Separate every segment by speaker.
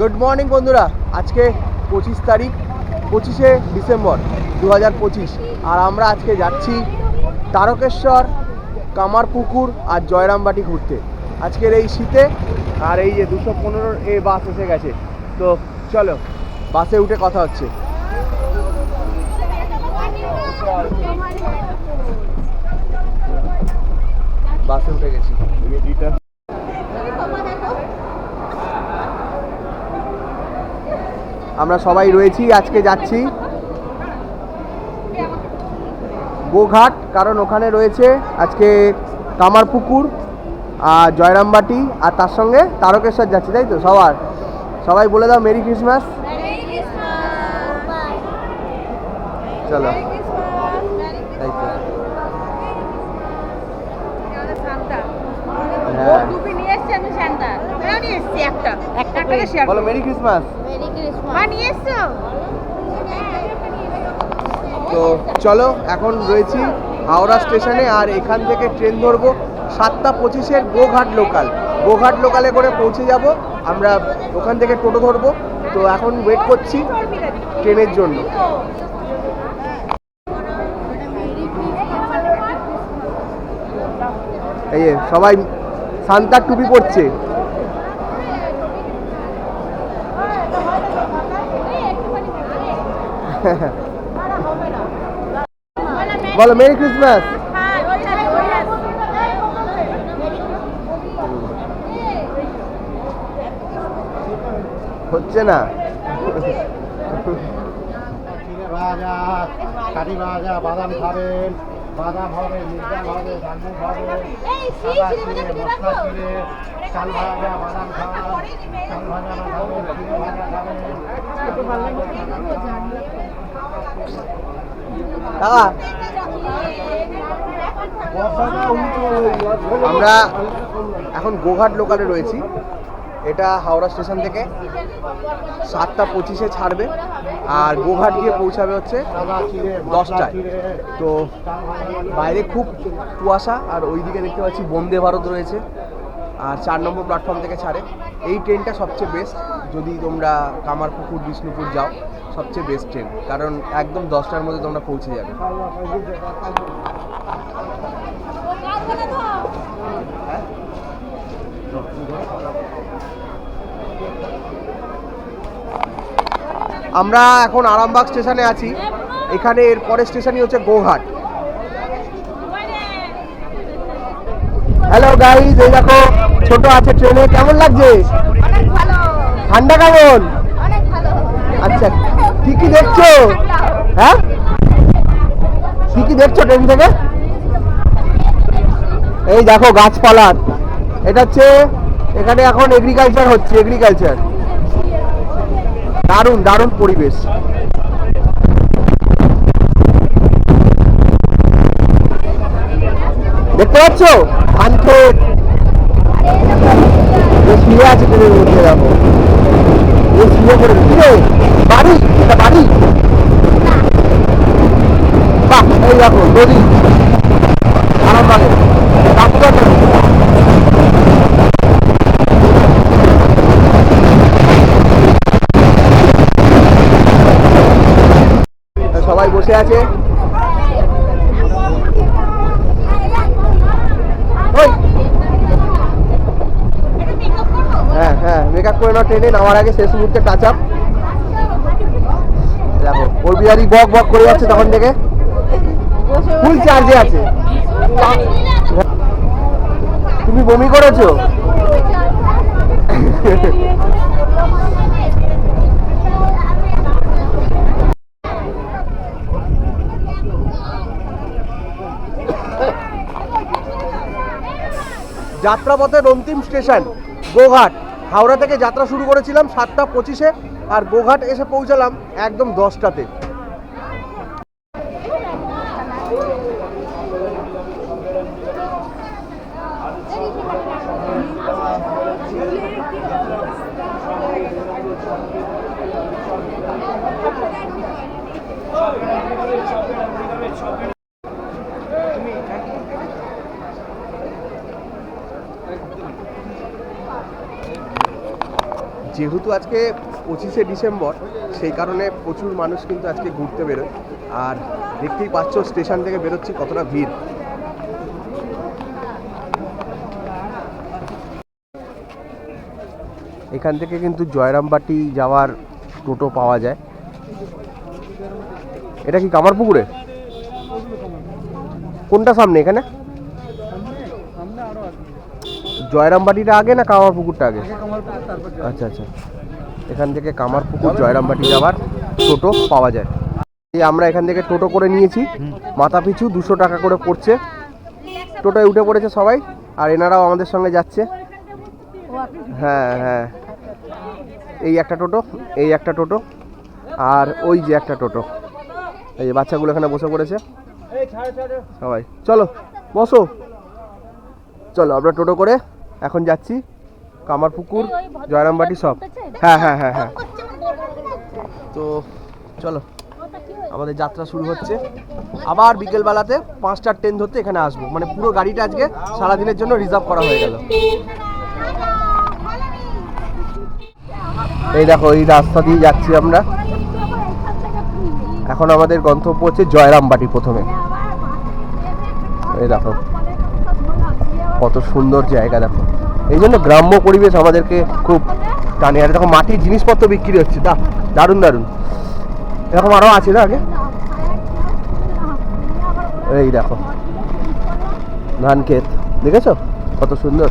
Speaker 1: Good morning বন্ধুরা। আজকে পঁচিশ তারিখ, পঁচিশে ডিসেম্বর দু হাজার পঁচিশ। আর আমরা আজকে যাচ্ছি তারকেশ্বর, কামারপুকুর আর জয়রামবাটি ঘুরতে। আজকের এই শীতে আর এই যে দুশো পনেরোর এ বাস এসে গেছে। তো চলো, বাসে উঠে কথা হচ্ছে। বাসে উঠে গেছি। আমরা সবাই রয়েছি আজকে যাচ্ছি। গোঘাট কারণ ওখানে রয়েছে আজকে কামারপুকুর আর জয়রামবাটি আর তার সঙ্গে তারকেশ্বর যাচ্ছি তাই তো? সবার। সবাই বলে দাও মেরি ক্রিসমাস। চলো। তাই তো। হ্যাঁ। বলো। Merry Christmas. তো চলো, এখন রয়েছি হাওড়া স্টেশনে, আর এখান থেকে ট্রেন ধরবো সাতটা পঁচিশের গোঘাট লোকাল। গোঘাট লোকালে করে পৌঁছে যাব, আমরা ওখান থেকে টোটো ধরবো। তো এখন ওয়েট করছি ট্রেনের জন্য। এই সবাই সান্তার টুপি পরছে। বলো মেরি ক্রিসমাস হচ্ছে না।
Speaker 2: ভাজা কাঠি ভাজা বাদাম খাবেন বাদাম হবে মির্জাম হবে ধানমুখ হবে
Speaker 1: আমরা এখন গোঘাট লোকালে রয়েছি এটা হাওড়া স্টেশন থেকে সাতটা পঁচিশে ছাড়বে আর গোঘাট গিয়ে পৌঁছাবে হচ্ছে দশটায়। তো বাইরে খুব কুয়াশা আর ওইদিকে দেখতে পাচ্ছি বন্দে ভারত রয়েছে আর চার নম্বর প্ল্যাটফর্ম থেকে ছাড়ে। এই ট্রেনটা সবচেয়ে বেস্ট যদি তোমরা কামারপুকুর, বিষ্ণুপুর যাও, সবচেয়ে বেস্ট ট্রেন কারণ একদম দশটার মধ্যে তোমরা পৌঁছে যাবে। আমরা এখন আরামবাগ স্টেশনে আছি। এখানে এর পরের স্টেশনই হচ্ছে গোঘাট। হ্যালো গাইজ এই দেখো। ছোট আছে ট্রেনে কেমন লাগছে? ঠান্ডা কেমন? আচ্ছা কি কি দেখছ? হ্যাঁ? কি কি দেখছ ট্রেন থেকে? এই দেখো গাছপালা। এটা হচ্ছে এখানে এখন এগ্রিকালচার হচ্ছে এগ্রিকালচার দারুণ দারুণ পরিবেশ। দেখতে পাচ্ছ? যে শুয়ে আছে ট্রেনের মধ্যে দেখো। ও শুয়ে পড়ে কি বাড়ি, এটা বাড়ি। বাহ, এই দেখো, নদী। সবাই বসে আছে ওই হ্যাঁ হ্যাঁ মেকআপ করে নাও ট্রেনে, নামার আগে শেষ মুহূর্তে টাচ আপ দেখো, ওর বিহারি বক বক করে যাচ্ছে তখন থেকে। ফুল চার্জে আছে। তুমি বমি করেছ? যাত্রাপথের অন্তিম স্টেশন, গোঘাট। হাওড়া থেকে যাত্রা শুরু করেছিলাম সাতটা পঁচিশে আর গোঘাট এসে পৌঁছালাম একদম দশটাতে। যেহেতু আজকে পঁচিশে ডিসেম্বর, সেই কারণে প্রচুর মানুষ কিন্তু আজকে ঘুরতে বেরোয়। আর দেখতেই পাচ্ছ, স্টেশন থেকে বেরোচ্ছি কতটা ভিড়। এখান থেকে কিন্তু জয়রামবাটি যাওয়ার টোটো পাওয়া যায়। এটা কি কামারপুকুরে? কোনটা সামনে এখানে? জয়রামবাটিটা আগে না কামারপুকুরটা আগে? আচ্ছা আচ্ছা। এখান থেকে কামারপুকুর, জয়রামবাটি যাওয়ার টোটো পাওয়া যায়। আমরা এখান থেকে টোটো করে নিয়েছি। মাথা পিছু দুশো টাকা করে পড়ছে। টোটোয় উঠে পড়েছে সবাই, আর এনারাও আমাদের সঙ্গে যাচ্ছে। হ্যাঁ হ্যাঁ। এই একটা টোটো, এই একটা টোটো, আর ওই যে একটা টোটো। এই যে বাচ্চাগুলো এখানে বসে পড়েছে। সবাই, চলো, বসো। চলো, আমরা টোটো করে এখন যাচ্ছি কামারপুকুর জয়রামবাটি সব হ্যাঁ হ্যাঁ হ্যাঁ হ্যাঁ। তো চলো আমাদের যাত্রা শুরু হচ্ছে। আবার বিকেলবেলাতে পাঁচটার ট্রেন ধরতে এখানে আসব। মানে পুরো গাড়িটা আজকে সারাদিনের জন্য রিজার্ভ করা হয়ে গেল। এই দেখো এই রাস্তা দিয়ে যাচ্ছি আমরা। এখন আমাদের গন্তব্য হচ্ছে জয়রামবাটি প্রথমে। এই দেখো কত সুন্দর জায়গা দেখো। এই জন্য গ্রাম্য পরিবেশ আমাদেরকে খুব টানে। আর দেখো মাটির জিনিসপত্র বিক্রি হচ্ছে দা দারুণ দারুণ। এরকম আরও আছে না আগে? এই দেখো ধান ক্ষেত দেখেছ? কত সুন্দর।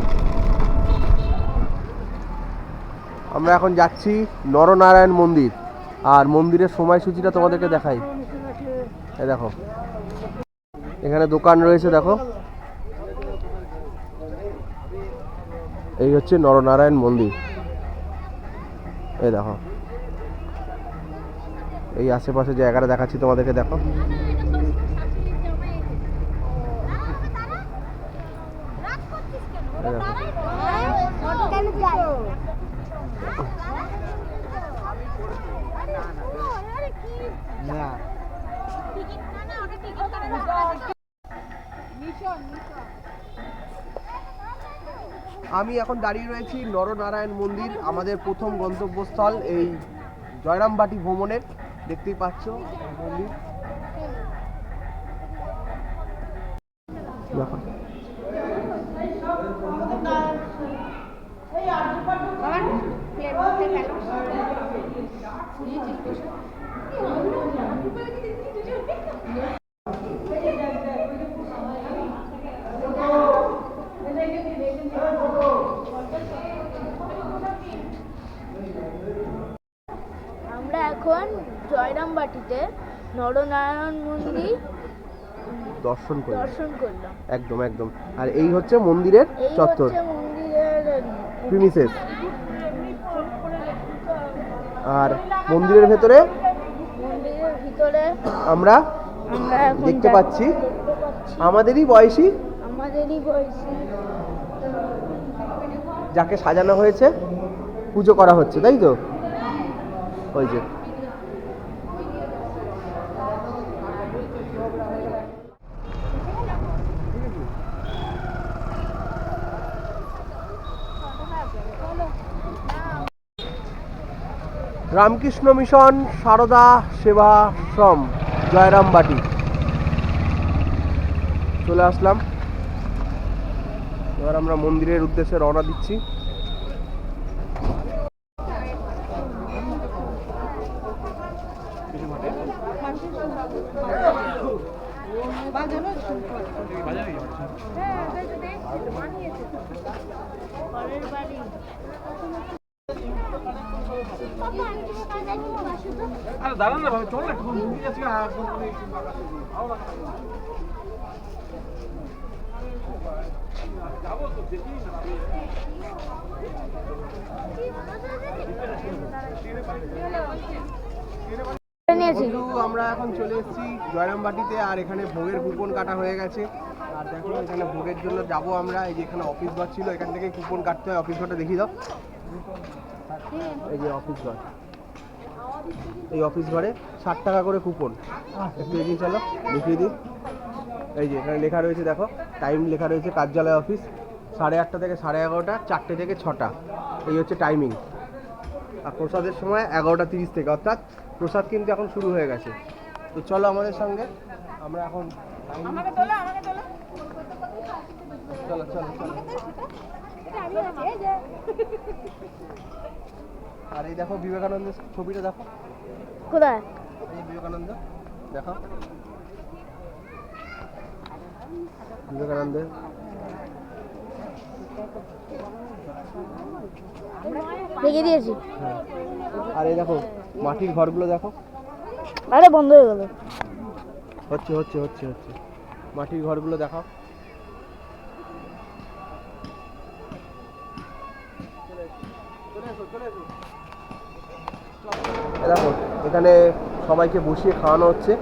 Speaker 1: আমরা এখন যাচ্ছি নরনারায়ণ মন্দির, আর মন্দিরের সময়সূচিটা তোমাদেরকে দেখাই। দেখো, এখানে দোকান রয়েছে, দেখো। এই হচ্ছে নরনারায়ণ মন্দির। এই দেখো। এই আশেপাশে জায়গাটা দেখাচ্ছি তোমাদেরকে দেখো এই দেখো আমি এখন দাঁড়িয়ে রয়েছি নরনারায়ণ মন্দির, আমাদের প্রথম গন্তব্যস্থল এই জয়রামবাটি ভ্রমণের। দেখতেই পাচ্ছ মন্দির দেখো
Speaker 3: আমরা এখন জয়রামবাটিতে নরনারায়ণ মন্দির
Speaker 1: দর্শন করি
Speaker 3: দর্শন করলাম।
Speaker 1: একদম একদম। আর এই হচ্ছে মন্দিরের চত্বর। প্রিমিসেস। আর মন্দিরের ভেতরে
Speaker 3: মন্দিরের ভিতরে
Speaker 1: আমরা
Speaker 3: আমরা
Speaker 1: দেখতে পাচ্ছি।
Speaker 3: দেখতে পাচ্ছি।
Speaker 1: আমাদেরই বয়সী।
Speaker 3: আমাদেরই বয়সী।
Speaker 1: যাকে সাজানো হয়েছে পুজো করা হচ্ছে তাই তো? ওই যে। রামকৃষ্ণ মিশন সারদা সেবাশ্রম জয়রামবাটি চলে আসলাম। এবার আমরা মন্দিরের উদ্দেশ্যে রওনা দিচ্ছি।
Speaker 2: আরে দাঁড়ান না ভাই চল না একটু মন্দির আছে আর
Speaker 3: নিয়েছি।
Speaker 1: বন্ধু আমরা এখন চলে এসেছি জয়রামবাটিতে আর এখানে ভোগের কুপন কাটা হয়ে গেছে। আর দেখো এখানে ভোগের জন্য যাব আমরা। এই যে এখানে অফিস ঘর ছিল এখান থেকে কুপন কাটতে হয় অফিস ঘরটা দেখিয়ে দাও। এই যে অফিস ঘর। এই অফিস ঘরে ষাট টাকা করে কুপন একটু এগিয়ে চলো দেখিয়ে দিই। এই যে এখানে লেখা রয়েছে দেখো টাইম লেখা রয়েছে কার্যালয় অফিস সাড়ে আটটা থেকে সাড়ে এগারোটা চারটে থেকে ছটা। এই হচ্ছে টাইমিং আর প্রসাদের সময় এগারোটা তিরিশ থেকে অর্থাৎ প্রসাদ কিন্তু এখন শুরু হয়ে গেছে। তো চলো আমাদের সঙ্গে আমরা এখন
Speaker 4: আমাকে তোলো আমাকে তোলো।
Speaker 1: চলো চলো চলো
Speaker 4: এটা আমি আছি এই যে
Speaker 1: আর এই দেখো বিবেকানন্দের ছবিটা দেখো।
Speaker 3: কোথায়?
Speaker 1: এই বিবেকানন্দ দেখো। বিবেকানন্দের।
Speaker 3: রেখে দিয়েছি।
Speaker 1: আর এই দেখো মাটির ঘরগুলো দেখো।
Speaker 3: আরে বন্ধ হয়ে গেল।
Speaker 1: হচ্ছে হচ্ছে হচ্ছে হচ্ছে। মাটির ঘরগুলো দেখাও। দেখো এখানে সবাইকে বসিয়ে খাওয়ানো হচ্ছে।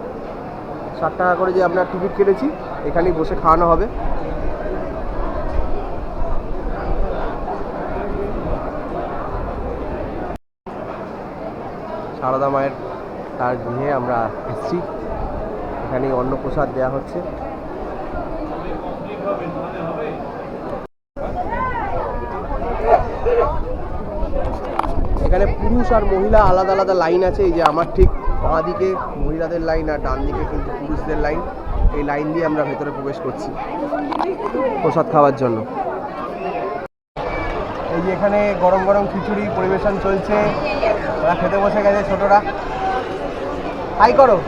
Speaker 1: ষাট টাকা করে যে আপনার টিকিট কেটেছি, এখানেই বসে খাওয়ানো হবে। সারদা মায়ের তার গৃহে আমরা এসেছি। এখানে অন্নপ্রসাদ দেওয়া হচ্ছে এখানে পুরুষ আর মহিলা আলাদা আলাদা লাইন আছে। এই যে আমার ঠিক বাঁ দিকে মহিলাদের লাইন আর ডান দিকে কিন্তু পুরুষদের লাইন। এই লাইন দিয়ে আমরা ভেতরে প্রবেশ করছি প্রসাদ খাওয়ার জন্য। এই যে এখানে গরম গরম খিচুড়ি পরিবেশন চলছে। ওরা খেতে বসে গেছে ছোটরা। হাই করো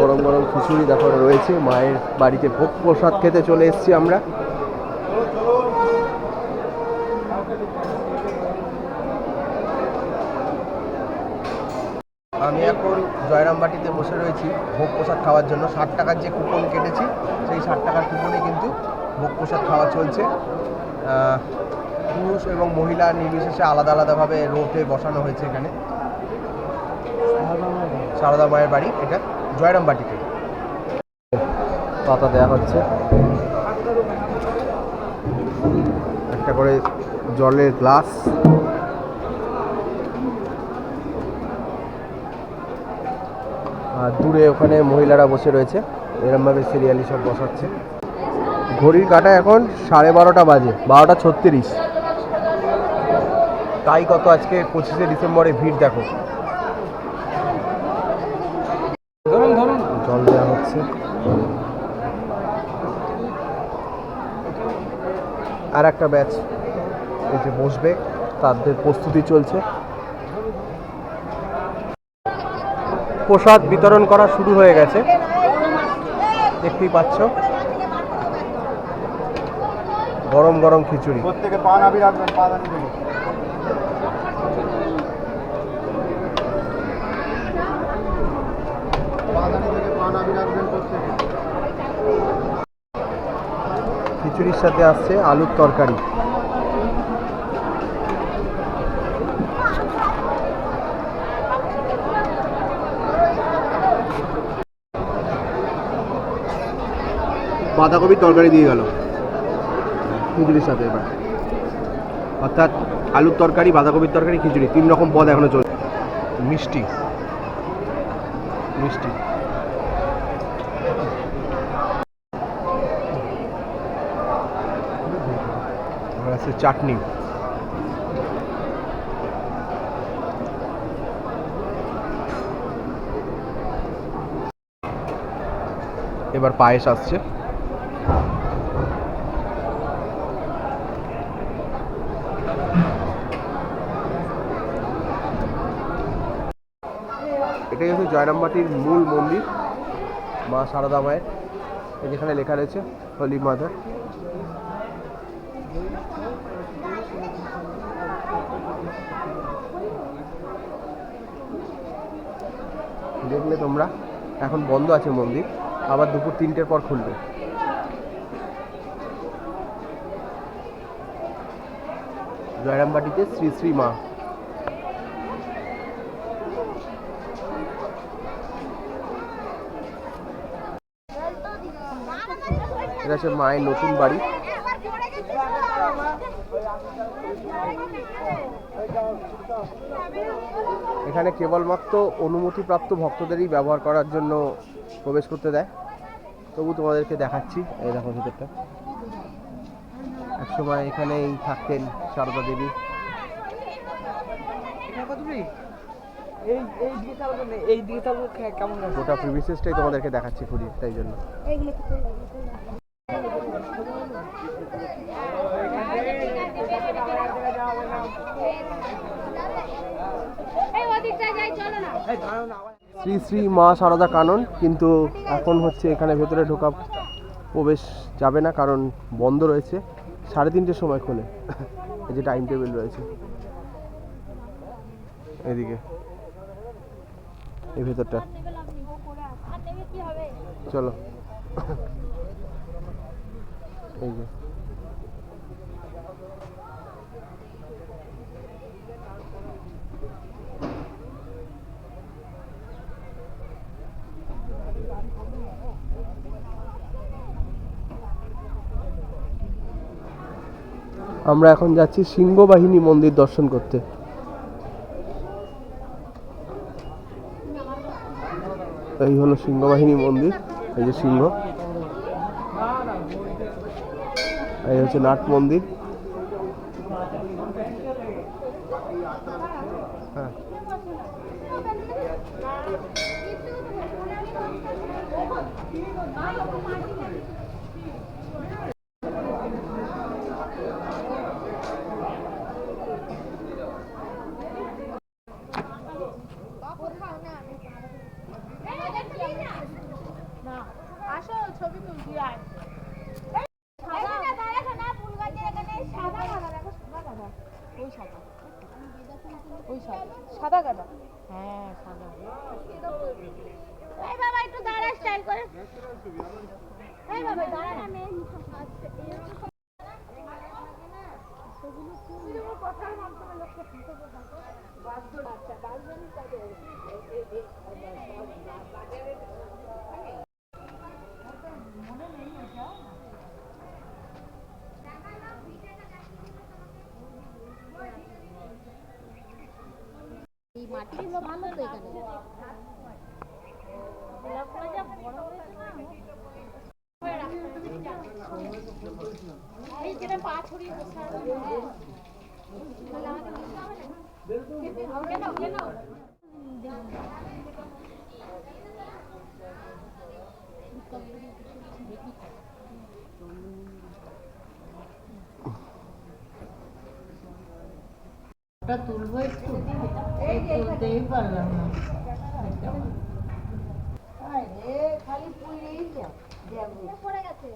Speaker 1: গরম গরম খিচুড়ি দেখো রয়েছে। মায়ের বাড়িতে ভোগ প্রসাদ খেতে চলে এসেছি আমরা। আমি এখন জয়রামবাটিতে বসে রয়েছি ভোগ প্রসাদ খাওয়ার জন্য। ষাট টাকার যে কুপন কেটেছি, সেই ষাট টাকার কুপনে কিন্তু ভোগ প্রসাদ খাওয়া চলছে। পুরুষ এবং মহিলা নির্বিশেষে আলাদা আলাদাভাবে রোতে বসানো হয়েছে এখানে। সারদা মায়ের বাড়ি। এটা জয়রামবাটিতে পাতা দেওয়া হচ্ছে। একটা করে জলের গ্লাস। আর দূরে ওখানে মহিলারা বসে রয়েছে। এরমভাবে সিরিয়ালি সব বসাচ্ছে। ঘড়ির কাটা এখন সাড়ে বারোটা বাজে, বারোটা ছত্রিশ। তাই কত আজকে পঁচিশে ডিসেম্বরে ভিড় দেখো জল দেওয়া হচ্ছে আর একটা ব্যাচ এই যে বসবে, তাদের প্রস্তুতি চলছে। প্রসাদ বিতরণ করা শুরু হয়ে গেছে। দেখতেই পাচ্ছ। গরম গরম খিচুড়ি।
Speaker 2: প্রত্যেকে রাখবেন, পা দানি দেবে পা দানি থেকে পা নাবি রাখবেন প্রত্যেকে
Speaker 1: খিচুড়ির সাথে আসছে আলুর তরকারি। বাঁধাকপির তরকারি দিয়ে গেল। খিচুড়ির সাথে এবার। অর্থাৎ আলুর তরকারি, বাঁধাকপির তরকারি, খিচুড়ি। তিন রকম পদ এখনও চলছে। মিষ্টি। মিষ্টি আর আছে, চাটনি। এবার পায়েস আসছে। এটাই হচ্ছে জয়রামবাটির মূল মন্দির, মা সারদা মায়ের যেখানে লেখা রয়েছে হলি মাদার তোমরা। এখন বন্ধ আছে মন্দির। আবার দুপুর তিনটের পর খুলবে। জয়রামবাটিতে শ্রী শ্রী মা। এটা হচ্ছে মায়ের নতুন বাড়ি। এখানে কেবলমাত্র অনুমতিপ্রাপ্ত ভক্তদেরই ব্যবহার করার জন্য প্রবেশ করতে দেয়। তবু তোমাদেরকে দেখাচ্ছি এই দেখো ভিতরটা। একসময় এখানেই থাকতেন সারদা দেবী। গোটা প্রিভিসেসটাই তোমাদেরকে দেখাচ্ছি ঘুরিয়ে তাই জন্য। শ্রী শ্রী মা সারদা কানন, কিন্তু এখন হচ্ছে এখানে ভেতরে ঢোকা প্রবেশ যাবে না, কারণ বন্ধ রয়েছে। সাড়ে তিনটের সময় খোলে। এই যে টাইম টেবিল রয়েছে। এদিকে। এই ভেতরটা। চলো। এই যে। আমরা এখন যাচ্ছি সিংহবাহিনী মন্দির দর্শন করতে। এই হলো সিংহবাহিনী মন্দির, এই যে সিংহ। এই হচ্ছে নাট মন্দির হ্যাঁ
Speaker 4: আসো ছবি তুলছি আয়
Speaker 3: এখানে দাঁড়াছো না ফুল গাছের এখানে সাদা গাদা দেখো সাদা গাদা
Speaker 4: ওই সাদা ওই সাদা সাদা গাদা হ্যাঁ সাদা
Speaker 3: এই বাবা একটু দাঁড়া স্টাইল করে এই বাবা দাঁড়া না মেয়ে এই মাটিগুলো ভালো তো এখানে গোলাপগুলো যা বড় হয়েছে না
Speaker 4: এই যেটা পা ছড়িয়ে বসে আছে তাহলে আমাকে নিতে হবে না? কেন কেন
Speaker 5: ওটা তুলবো একটু? এই তুলতেই পারলাম না। খালি পুড়েই যা
Speaker 3: পড়ে গেছে।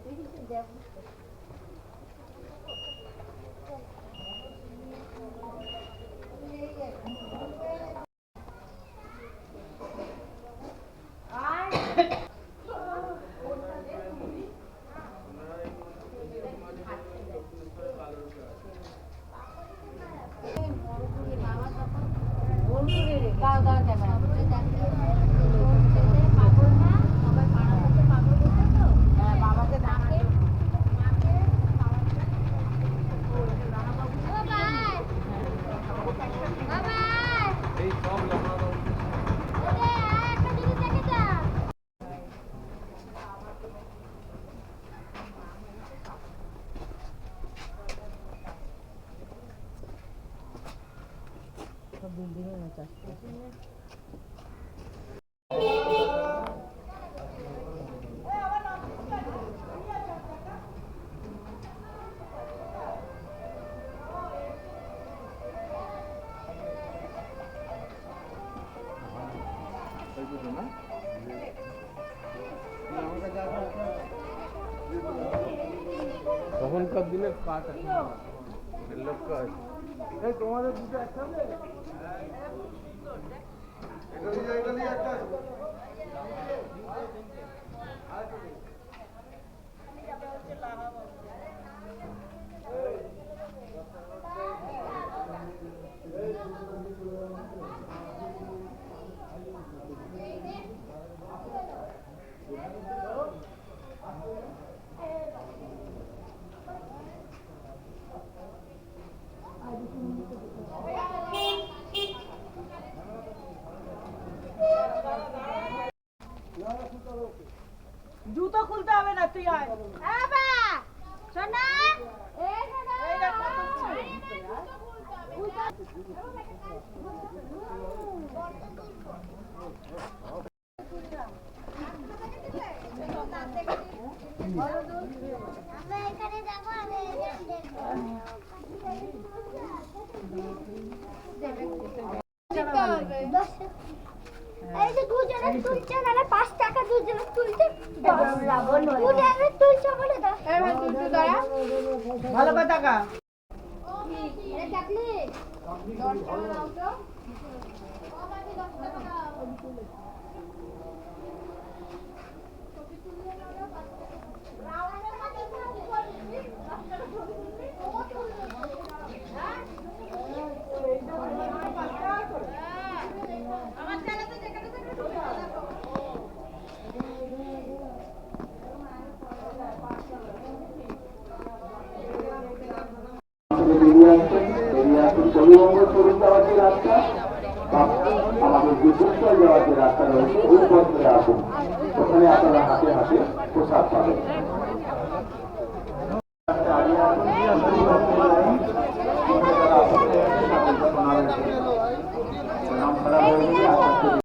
Speaker 1: তখনকার দিনের কাঠ লোক কাঠ এই তোমাদের দুটো একসাথে